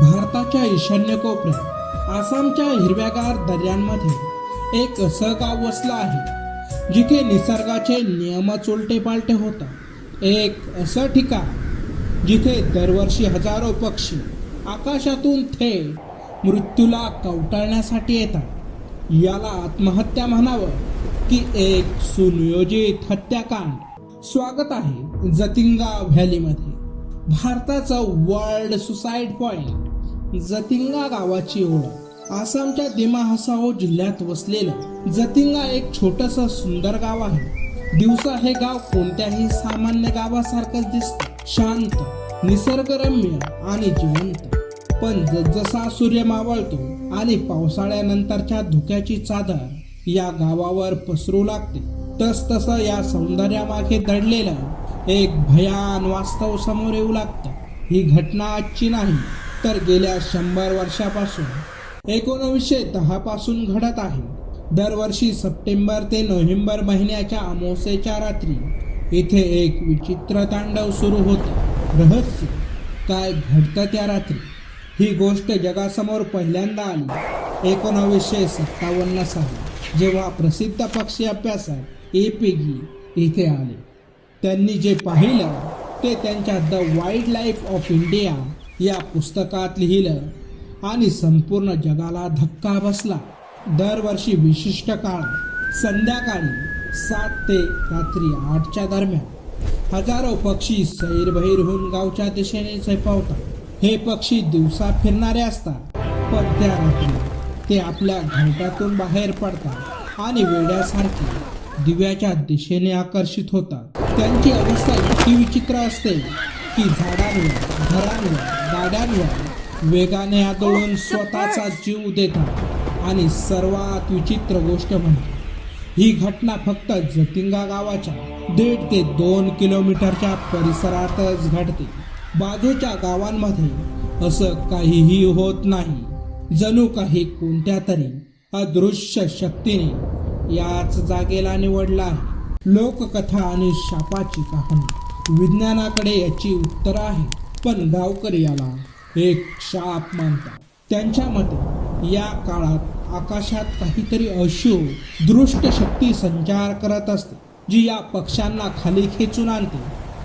भारताच्या ईशान्य कोपऱ्यात आसामच्या हिरव्यागार दर्यांमध्ये एक असं गाव वसलं आहे जिथे निसर्गाचे नियमच उलटे पालटे होतात. एक असं ठिकाण जिथे दरवर्षी हजारो पक्षी आकाशातून थेट मृत्यूला कवटाळण्यासाठी येतात. याला आत्महत्या म्हणावं की एक सुनियोजित हत्याकांड. स्वागत आहे जतिंगा व्हॅलीमध्ये भारताचं वर्ल्ड सुसाईड पॉईंट जतिंगा गावाची ओळख आसामच्या दिमा हसाओ जिल्ह्यात वसलेलं जतिंगा एक छोटस सुंदर गाव आहे. दिवसा हे गाव कोणत्याही सामान्य गावासारखंच दिसतं. शांत निसर्गरम्य आणि जिवंत. पण जसा सूर्य मावळतो आणि पावसाळ्यानंतरच्या धुक्याची चादर या गावावर पसरू लागते तस तसं या सौंदर्यामागे दडलेलं एक भयान वास्तव समोर येऊ लागतं. ही घटना आजची नाही तर गेल्या शंभर वर्षापासून एकोणवीसशे दहा पासून घडत आहे. दरवर्षी सप्टेंबर ते नोव्हेंबर महिन्याच्या अमावस्येच्या रात्री इथे एक विचित्र तांडव सुरू होतं. रहस्य काय घडतं त्या रात्री? ही गोष्ट जगासमोर पहिल्यांदा आली एकोणावीसशे सत्तावन्न साली जेव्हा प्रसिद्ध पक्षी अभ्यासक ए पिगी इथे आले. त्यांनी जे पाहिलं ते त्यांच्या the wildlife of India या पुस्तकात लिहिलं आणि संपूर्ण जगाला धक्का बसला. दरवर्षी विशिष्ट काळात संध्याकाळी सात ते रात्री आठच्या दरम्यान. हजारो पक्षी सैरभैर होऊन गावच्या दिशेने झेपावतात. हे पक्षी दिवसा फिरणारे असतात पण त्या रात्री ते आपल्या घरटातून बाहेर पडतात आणि वेड्यासारखे दिव्याच्या दिशेने आकर्षित होतात. त्यांची अवस्था इतकी विचित्र असते की झाडांवर घरांवर गाड्यांवर वेगाने आदळून स्वतःचा जीव देतात आणि सर्वात विचित्र गोष्ट म्हणजे ही घटना फक्त जतिंगा गावाच्या दीड ते दोन किलोमीटरच्या परिसरातच घडते. बाजूच्या गावांमध्ये असं काहीही होत नाही. जणू काही कोणत्या तरी अदृश्य शक्तीने याच जागेला निवडला आहे. लोककथा आणि शापाची कहाणी. विज्ञानाकडे याची उत्तरं आहे. पण गावकरी याला एक शाप मानतात. त्यांच्या मते या काळात आकाशात काहीतरी अशुभ दृष्ट शक्ती संचार करत असते जी या पक्ष्यांना खाली खेचून आणते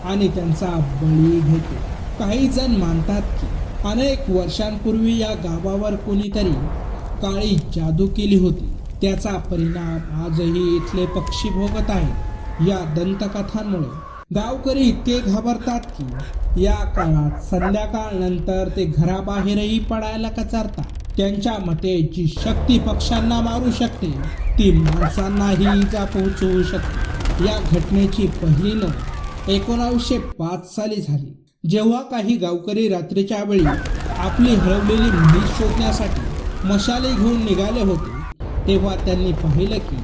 आणि त्यांचा बळी घेते. काही जण मानतात की अनेक वर्षांपूर्वी या गावावर कोणीतरी काळी जादू केली होती. त्याचा परिणाम आजही इथले पक्षी भोगत आहेत. या दंतकथांमुळे गावकरी इतके घाबरतात की या काळात संध्याकाळ नंतर ते घराबाहेरही पडायला कचारतात. त्यांच्या मते जी शक्ती पक्ष्यांना मारू शकते ती माणसांनाही इजा पोहोचवू शकते. या घटनेची पहिली नोंद एकोणावीसशे पाच साली झाली. जेव्हा काही गावकरी रात्रीच्या वेळी आपली हरवलेली मीज शोधण्यासाठी मशाले घेऊन निघाले होते तेव्हा त्यांनी पाहिलं की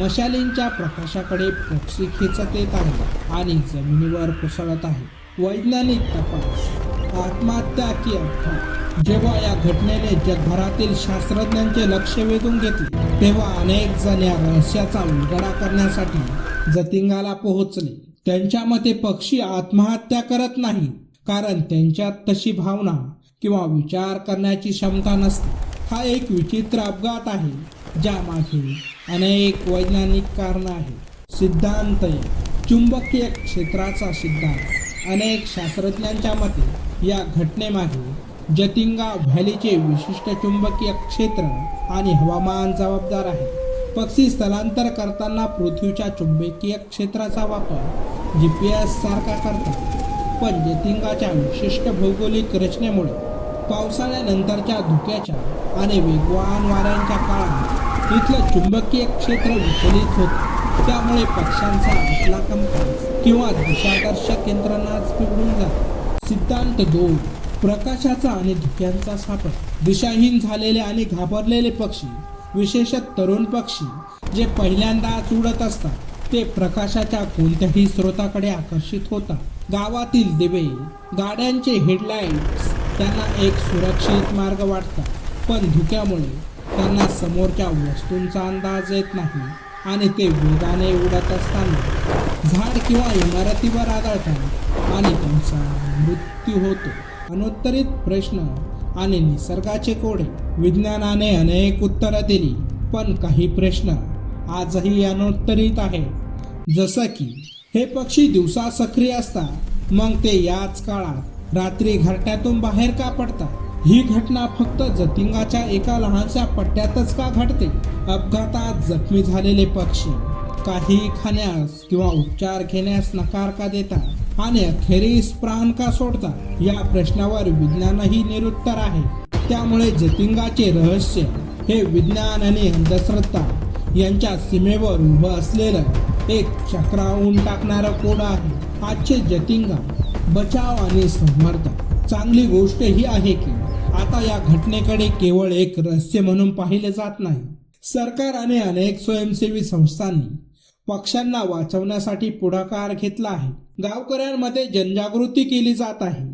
मशालींच्या प्रकाशाकडे पक्षी खेचत येत आहे आणि जमिनीवर कोसळत आहे. वैज्ञानिक तपास आत्महत्या की अर्थात जेव्हा या घटनेने जगभरातील शास्त्रज्ञांचे लक्ष वेधून घेतले तेव्हा अनेक जण या रहस्याचा उलगडा करण्यासाठी जतिंगाला पोहोचले. त्यांच्या मते पक्षी आत्महत्या करत नाही कारण त्यांच्यात तशी भावना किंवा विचार करण्याची क्षमता नसते. हा एक विचित्र अपघात आहे ज्यामागे अनेक वैज्ञानिक कारणं आहेत. सिद्धांत चुंबकीय क्षेत्राचा सिद्धांत. अनेक शास्त्रज्ञांच्या मते या घटनेमागे जतिंगा व्हॅलीचे विशिष्ट चुंबकीय क्षेत्र आणि हवामान जबाबदार आहे पक्षी स्थलांतर करताना पृथ्वीच्या चुंबकीय क्षेत्राचा वापर जी पी एस सारखा करतात. पण जतिंगाच्या विशिष्ट भौगोलिक रचनेमुळे पावसाळ्यानंतरच्या धुक्याच्या आणि वेगवान वाऱ्यांच्या काळात इथलं चुंबकीय क्षेत्र विचलित होतं. त्यामुळे पक्ष्यांचा आपला कंपास किंवा दिशाकर्षक यंत्रणाच बिघडून जात. सिद्धांत दोन. प्रकाशाचा आणि धुक्यांचा सापड. दिशाहीन झालेले आणि घाबरलेले पक्षी विशेषत तरुण पक्षी जे पहिल्यांदाच उडत असतात ते प्रकाशाच्या कोणत्याही स्रोताकडे आकर्षित होतात. गावातील दिवे गाड्यांचे हेडलाईट्स त्यांना एक सुरक्षित मार्ग वाटतात. पण धुक्यामुळे त्यांना समोरच्या वस्तूंचा अंदाज येत नाही आणि ते वेगाने उडत असताना झाड किंवा इमारतीवर आदळतात आणि त्यांचा मृत्यू होतो. अनुत्तरित प्रश्न आणि निसर्गाचे कोडे विज्ञानाने अनेक उत्तरं दिली पण काही प्रश्न आजही अनुत्तरित आहे जसं की हे पक्षी दिवसा सक्रिय असतात मग ते याच काळात रात्री घरट्यातून बाहेर का पडतात? ही घटना फक्त जतिंगाच्या एका लहानशा पट्ट्यातच का घडते? अपघातात जखमी झालेले पक्षी काही खाण्यास किंवा उपचार घेण्यास नकार का देतात? आणि अखेरीस प्राण का सोडतात? या प्रश्नावर विज्ञानही निरुत्तर आहे. त्यामुळे जतिंगाचे रहस्य हे विज्ञान आणि अंधश्रद्धा यांच्या सीमेवर उभं असलेलं एक चक्रावून टाकणारं कोड आहे. आजचे जतिंगा बचाव आणि समर्थ. चांगली गोष्ट ही आहे की आता या घटनेकडे केवळ एक रहस्य म्हणून पाहिले जात नाही. सरकार आणि अनेक स्वयंसेवी संस्थांनी पक्ष्यांना वाचवण्यासाठी पुढाकार घेतला आहे. गावकऱ्यांमध्ये जनजागृती केली जात आहे.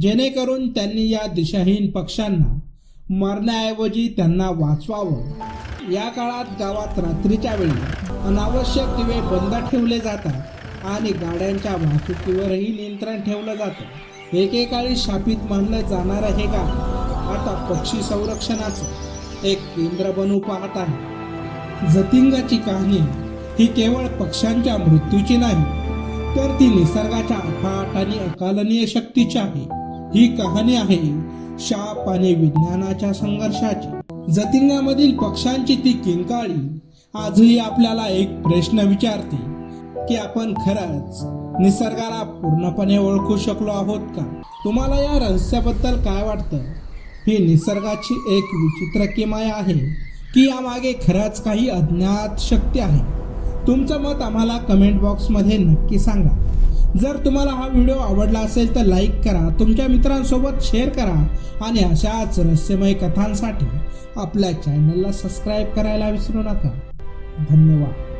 जेणेकरून त्यांनी या दिशाहीन पक्ष्यांना मरण्याऐवजी त्यांना वाचवावं. या काळात गावात रात्रीच्या वेळी अनावश्यक दिवे बंद ठेवले जातात आणि गाड्यांच्या वाहतुकीवरही नियंत्रण ठेवलं जातं. एकेकाळी शापित मानलं जाणारं हे गाव आता पक्षी संरक्षणाचं एक केंद्र बनू पाहत. आहे जतिंगाची कहाणी ही केवळ पक्ष्यांच्या मृत्यूची नाही तर ती निसर्गाच्या अफाट आणि अकालनीय शक्तीची आहे. ही कहाणी आहे शाप आणि विज्ञानाच्या संघर्षाची. जतिंगामधील पक्ष्यांची ती किंकाळी आजही आपल्याला एक प्रश्न विचारते की आपण खरंच निसर्गाला पूर्णपणे ओळखू शकलो आहोत का? तुम्हाला या रहस्याबद्दल काय वाटतं? ही निसर्गाची एक विचित्र किमाया आहे की यामागे खरंच काही अज्ञात शक्ती आहे. तुमचं मत आम्हाला कमेंट बॉक्समध्ये नक्की सांगा. जर तुम्हाला हा व्हिडिओ आवडला असेल तर लाईक करा तुमच्या मित्रांसोबत शेअर करा आणि अशाच रहस्यमय कथांसाठी आपल्या चॅनलला सबस्क्राईब करायला विसरू नका. धन्यवाद.